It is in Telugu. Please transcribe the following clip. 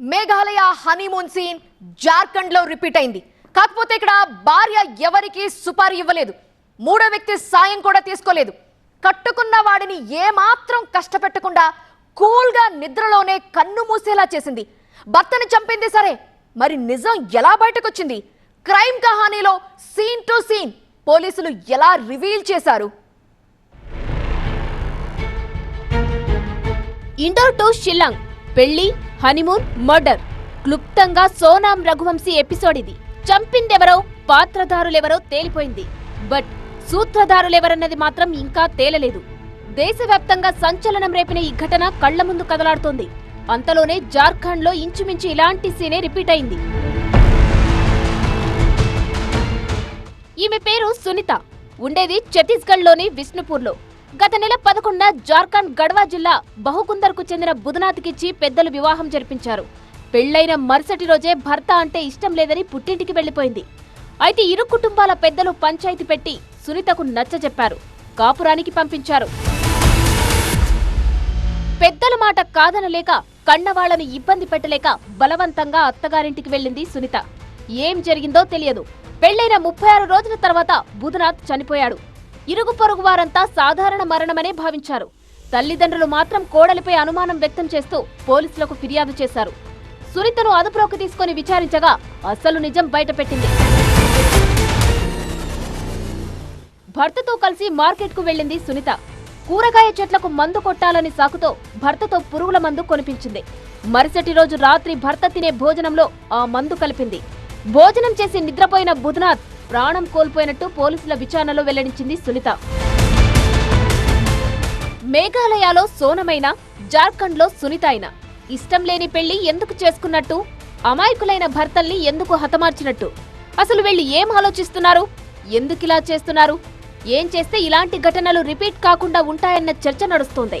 మేఘాలయ హనీమూన్ సీన్ జార్ఖండ్లో రిపీట్ అయింది. కాకపోతే ఇక్కడ భార్య ఎవరికి సుపారీ ఇవ్వలేదు. మూడో వ్యక్తి సాయం కూడా తీసుకోలేదు. కట్టుకున్న వాడిని ఏమాత్రం కష్టపెట్టకుండా కూల్గా నిద్రలోనే కన్ను మూసేలా చేసింది. భర్తని చంపింది సరే మరి నిజం ఎలా బయటకొచ్చింది? క్రైమ్ కహానీలో సీన్ టు సీన్ పోలీసులు ఎలా రివీల్ చేశారు? ఇండోర్ టు షిల్లాంగ్. పెళ్ళి హనీమూన్ మర్డర్. క్లుప్తంగా సోనాం రఘువంశీ ఎపిసోడ్ ఇది. చంపిందెవరో పాత్రధారులెవరో తేలిపోయింది. బట్ సూత్రధారులెవరన్నది మాత్రం ఇంకా తేలలేదు. దేశవ్యాప్తంగా సంచలనం రేపిన ఈ ఘటన కళ్ళ ముందు కదలాడుతోంది. అంతలోనే జార్ఖండ్లో ఇంచుమించు ఇలాంటి సీనే రిపీట్ అయింది. ఈమె పేరు సునీత. ఉండేది ఛత్తీస్గఢ్లోని విష్ణుపూర్లో. గత నెల పదకొండున జార్ఖండ్ గడ్వా జిల్లా బహుకుందర్కు చెందిన బుధనాథ్కిచ్చి పెద్దలు వివాహం జరిపించారు. పెళ్ళైన మరుసటి రోజే భర్త అంటే ఇష్టం లేదని పుట్టింటికి వెళ్ళిపోయింది అయితే ఇరు కుటుంబాల పెద్దలు పంచాయతీ పెట్టి సునీతకు నచ్చజెప్పారు కాపురానికి పంపించారు. పెద్దల మాట కాదనలేక కన్నవాళ్ళను ఇబ్బంది పెట్టలేక బలవంతంగా అత్తగారింటికి వెళ్ళింది సునీత. ఏం జరిగిందో తెలియదు. పెళ్ళైన ముప్పై ఆరు రోజుల తర్వాత బుధనాథ్ చనిపోయాడు. ఇరుగు పొరుగు వారంతా సాధారణ మరణమనే భావించారు. తల్లిదండ్రులు మాత్రం కోడలిపై అనుమానం వ్యక్తం చేస్తూ పోలీసులకు ఫిర్యాదు చేశారు. సునీతను అదుపులోకి తీసుకొని విచారించగా అసలు నిజం బయటపెట్టింది. భర్తతో కలిసి మార్కెట్కు వెళ్ళింది సునీత. కూరగాయ చెట్లకు మందు కొట్టాలని సాకుతో భర్తతో పురుగుల మందు కొనిపించింది. మరుసటి రోజు రాత్రి భర్త తినే భోజనంలో ఆ మందు కలిపింది. భోజనం చేసి నిద్రపోయిన బుధనాథ్ ప్రాణం కోల్పోయినట్టు పోలీసుల విచారణలో వెల్లడించింది సునీత. మేఘాలయలో సోనమైన జార్ఖండ్లో సునీత అయిన ఇష్టం లేని పెళ్ళి ఎందుకు చేసుకున్నట్టు అమాయకులైన భర్తల్ని ఎందుకు హతమార్చినట్టు? అసలు వీళ్ళు ఏం ఆలోచిస్తున్నారు? ఎందుకిలా చేస్తున్నారు? ఏం చేస్తే ఇలాంటి ఘటనలు రిపీట్ కాకుండా ఉంటాయన్న చర్చ నడుస్తోంది.